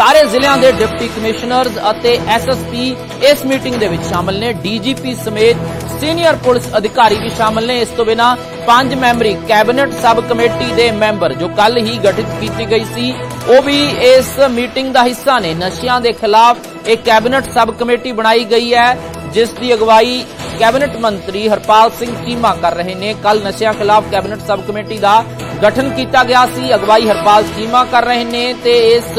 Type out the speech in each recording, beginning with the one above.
ਸਾਰੇ ਜ਼ਿਲ੍ਹਿਆਂ ਦੇ ਡਿਪਟੀ ਕਮਿਸ਼ਨਰਜ਼ ਅਤੇ ਐਸਐਸਪੀ ਇਸ ਮੀਟਿੰਗ ਦੇ ਵਿੱਚ ਸ਼ਾਮਲ ਨੇ। ਡੀਜੀਪੀ ਸਮੇਤ ਸੀਨੀਅਰ ਪੁਲਿਸ ਅਧਿਕਾਰੀ ਵੀ ਸ਼ਾਮਲ ਨੇ। ਇਸ ਤੋਂ ਬਿਨਾ ਪੰਜ ਮੈਂਬਰੀ ਕੈਬਨਿਟ ਸਬ ਕਮੇਟੀ ਦੇ ਮੈਂਬਰ ਜੋ ਕੱਲ ਹੀ ਗਠਿਤ ਕੀਤੀ ਗਈ ਸੀ, ਉਹ ਵੀ ਇਸ ਮੀਟਿੰਗ ਦਾ ਹਿੱਸਾ ਨੇ। ਨਸ਼ਿਆਂ ਦੇ ਖਿਲਾਫ ਇੱਕ ਕੈਬਨਿਟ ਸਬ ਕਮੇਟੀ ਬਣਾਈ ਗਈ ਹੈ, ਜਿਸ ਦੀ ਅਗਵਾਈ ਕੈਬਨਿਟ ਮੰਤਰੀ ਹਰਪਾਲ ਸਿੰਘ ਚੀਮਾ ਕਰ ਰਹੇ ਨੇ। ਕੱਲ ਨਸ਼ਿਆਂ ਖਿਲਾਫ ਕੈਬਨਿਟ ਸਬ ਕਮੇਟੀ ਦਾ ਗਠਨ ਕੀਤਾ ਗਿਆ ਸੀ। ਅਗਵਾਈ ਹਰਪਾਲ ਚੀਮਾ ਕਰ ਰਹੇ ਨੇ ਤੇ ਇਸ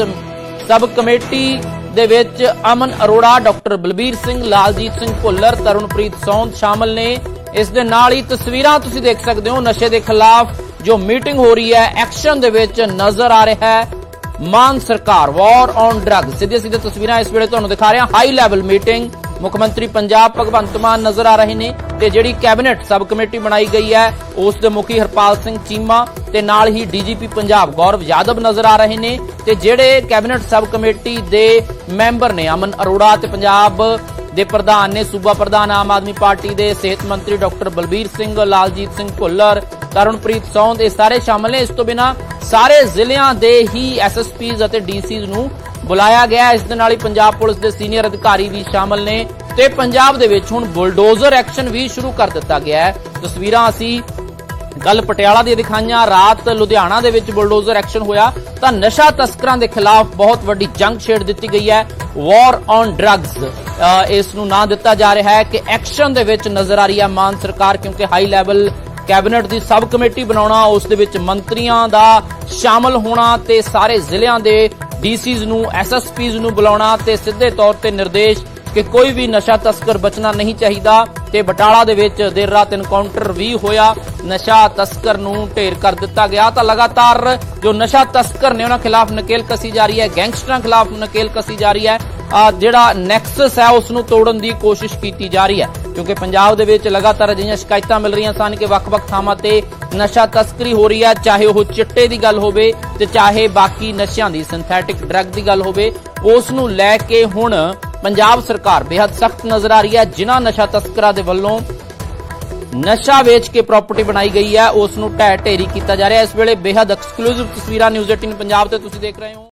ਸਬ ਕਮੇਟੀ ਦੇ ਵਿੱਚ ਅਮਨ ਅਰੋੜਾ, ਡਾਕਟਰ ਬਲਬੀਰ ਸਿੰਘ, ਲਾਲਜੀਤ ਸਿੰਘ ਭੁੱਲਰ, ਤਰੁਣਪ੍ਰੀਤ ਸੌਂਦ ਸ਼ਾਮਲ ਨੇ। ਇਸ ਦੇ ਨਾਲ ਹੀ ਤਸਵੀਰਾਂ ਤੁਸੀਂ ਦੇਖ ਸਕਦੇ ਹੋ ਨਸ਼ੇ ਦੇ ਖਿਲਾਫ ਜੋ ਮੀਟਿੰਗ ਹੋ ਰਹੀ ਹੈ। ਐਕਸ਼ਨ ਦੇ ਵਿੱਚ ਨਜ਼ਰ ਆ ਰਿਹਾ ਹੈ। ਮਾਨ ਸਰਕਾਰ ਵਾਰ ਔਨ ਡਰੱਗ ਸਿੱਧੇ ਸਿੱਧੇ ਤਸਵੀਰਾਂ ਇਸ ਵੇਲੇ ਤੁਹਾਨੂੰ ਦਿਖਾ ਰਿਹਾ। ਹਾਈ ਲੈਵਲ ਮੀਟਿੰਗ ਮੁੱਖ ਮੰਤਰੀ ਪੰਜਾਬ ਭਗਵੰਤ ਮਾਨ ਨਜ਼ਰ ਆ ਰਹੇ ਨੇ। ਤੇ ਜਿਹੜੀ ਕੈਬਨਿਟ ਸਬ ਕਮੇਟੀ ਬਣਾਈ ਗਈ ਹੈ, ਉਸ ਦੇ ਮੁਖੀ ਹਰਪਾਲ ਸਿੰਘ ਚੀਮਾ ਤੇ ਨਾਲ ਹੀ ਡੀਜੀਪੀ ਪੰਜਾਬ ਗੌਰਵ ਯਾਦਵ ਨਜ਼ਰ ਆ ਰਹੇ ਨੇ ਤੇ ਜਿਹੜੇ ਕੈਬਨਿਟ ਸਬ ਕਮੇਟੀ ਦੇ ਮੈਂਬਰ ਨੇ ਅਮਨ ਅਰੋੜਾ ਤੇ ਪੰਜਾਬ ਦੇ ਪ੍ਰਧਾਨ ਨੇ, ਸੂਬਾ ਪ੍ਰਧਾਨ ਆਮ ਆਦਮੀ ਪਾਰਟੀ ਦੇ ਸਿਹਤ ਮੰਤਰੀ ਡਾਕਟਰ ਬਲਬੀਰ ਸਿੰਘ, ਲਾਲਜੀਤ ਸਿੰਘ ਭੁੱਲਰ, ਤਰਨਪ੍ਰੀਤ ਸੌਂਦ ਇਹ ਸਾਰੇ ਸ਼ਾਮਲ ਨੇ। ਇਸ ਤੋਂ ਬਿਨਾ ਸਾਰੇ ਜ਼ਿਲ੍ਹਿਆਂ ਦੇ ਹੀ ਐਸਐਸਪੀਜ਼ ਅਤੇ ਡੀਸੀਜ਼ ਨੂੰ ਬੁਲਾਇਆ ਗਿਆ। ਇਸ ਦੇ ਨਾਲ ਹੀ ਪੰਜਾਬ ਪੁਲਿਸ ਦੇ ਸੀਨੀਅਰ ਅਧਿਕਾਰੀ ਵੀ ਸ਼ਾਮਲ ਨੇ। ਤੇ ਪੰਜਾਬ ਦੇ ਵਿੱਚ ਹੁਣ ਬੁਲਡੋਜ਼ਰ ਐਕਸ਼ਨ ਵੀ ਸ਼ੁਰੂ ਕਰ ਦਿੱਤਾ ਗਿਆ ਹੈ। ਤਸਵੀਰਾਂ ਅਸੀਂ ਕੱਲ ਪਟਿਆਲਾ ਦੀ ਦਿਖਾਈਆਂ, ਰਾਤ ਲੁਧਿਆਣਾ ਦੇ ਵਿੱਚ ਬੁਲਡੋਜ਼ਰ ਐਕਸ਼ਨ ਹੋਇਆ। ਤਾਂ ਨਸ਼ਾ ਤਸਕਰਾਂ ਦੇ ਖਿਲਾਫ ਬਹੁਤ ਵੱਡੀ ਜੰਗ ਛੇੜ ਦਿੱਤੀ ਗਈ ਹੈ। ਵਾਰ ਔਨ ਡਰੱਗਸ ਇਸ ਨੂੰ ਨਾਂ ਦਿੱਤਾ ਜਾ ਰਿਹਾ ਹੈ ਕਿ ਐਕਸ਼ਨ ਦੇ ਵਿੱਚ ਨਜ਼ਰ ਆ ਰਹੀ ਹੈ ਮਾਨ ਸਰਕਾਰ, ਕਿਉਂਕਿ ਹਾਈ ਲੈਵਲ ਕੈਬਨਿਟ ਦੀ ਸਬ ਕਮੇਟੀ ਬਣਾਉਣਾ, ਉਸ ਦੇ ਵਿੱਚ ਮੰਤਰੀਆਂ ਦਾ ਸ਼ਾਮਲ ਹੋਣਾ ਤੇ ਸਾਰੇ ਜ਼ਿਲ੍ਹਿਆਂ ਦੇ ਡੀਸੀਜ਼ ਨੂੰ, ਐਸਐਸਪੀਜ਼ ਨੂੰ ਬੁਲਾਉਣਾ ਤੇ ਸਿੱਧੇ ਤੌਰ ਤੇ ਨਿਰਦੇਸ਼ ਕਿ ਕੋਈ ਵੀ ਨਸ਼ਾ ਤਸਕਰ ਬਚਣਾ ਨਹੀਂ ਚਾਹੀਦਾ ਤੇ ਬਟਾਲਾ ਦੇ ਵਿੱਚ ਦੇਰ ਰਾਤ ਇਨਕਾਊਂਟਰ ਵੀ ਹੋਇਆ। ਨਸ਼ਾ ਤਸਕਰ ਨੂੰ ਢੇਰ ਕਰ ਦਿੱਤਾ ਗਿਆ ਤਾਂ ਲਗਾਤਾਰ ਜੋ ਨਸ਼ਾ ਤਸਕਰ ਨੇ ਉਹਨਾਂ ਖਿਲਾਫ ਨਕੇਲ ਕਸੀ ਜਾ ਰਹੀ ਹੈ, ਗੈਂਗਸਟਰਾਂ ਖਿਲਾਫ ਨਕੇਲ ਕਸੀ ਜਾ ਰਹੀ ਹੈ ਜਿਹੜਾ ਨੈਕਸਸ ਹੈ ਉਸ ਨੂੰ ਤੋੜਨ ਦੀ ਕੋਸ਼ਿਸ਼ ਕੀਤੀ ਜਾ ਰਹੀ ਹੈ। ਕਿਉਂਕਿ ਪੰਜਾਬ ਦੇ ਵਿੱਚ ਲਗਾਤਾਰ ਅਜਿਹੀਆਂ ਸ਼ਿਕਾਇਤਾਂ ਮਿਲ ਰਹੀਆਂ ਸਨ ਕਿ ਵੱਖ-ਵੱਖ ਥਾਵਾਂ ਤੇ ਨਸ਼ਾ ਤਸਕਰੀ ਹੋ ਰਹੀ ਹੈ, ਚਾਹੇ ਉਹ ਚਿੱਟੇ ਦੀ ਗੱਲ ਹੋਵੇ ਤੇ ਚਾਹੇ ਬਾਕੀ ਨਸ਼ਿਆਂ ਦੀ ਸਿੰਥੈਟਿਕ ਡਰੱਗ ਦੀ ਗੱਲ ਹੋਵੇ। ਉਸ ਨੂੰ ਲੈ ਕੇ ਹੁਣ ਪੰਜਾਬ ਸਰਕਾਰ ਬੇहद ਸਖਤ ਨਜ਼ਰ ਆ ਰਹੀ ਹੈ। ਜਿਨ੍ਹਾਂ ਨਸ਼ਾ ਤਸਕਰਾਂ ਦੇ ਵੱਲੋਂ ਨਸ਼ਾ ਵੇਚ ਕੇ ਪ੍ਰਾਪਰਟੀ ਬਣਾਈ ਗਈ ਹੈ, ਉਸ ਨੂੰ ਢਹਿ ਢੇਰੀ ਕੀਤਾ ਜਾ ਰਿਹਾ ਇਸ ਵੇਲੇ ਬੇहद ਐਕਸਕਲੂਸਿਵ ਤਸਵੀਰਾਂ ਨਿਊਜ਼ 18 ਪੰਜਾਬ ਤੇ ਤੁਸੀਂ ਦੇਖ ਰਹੇ ਹੋ।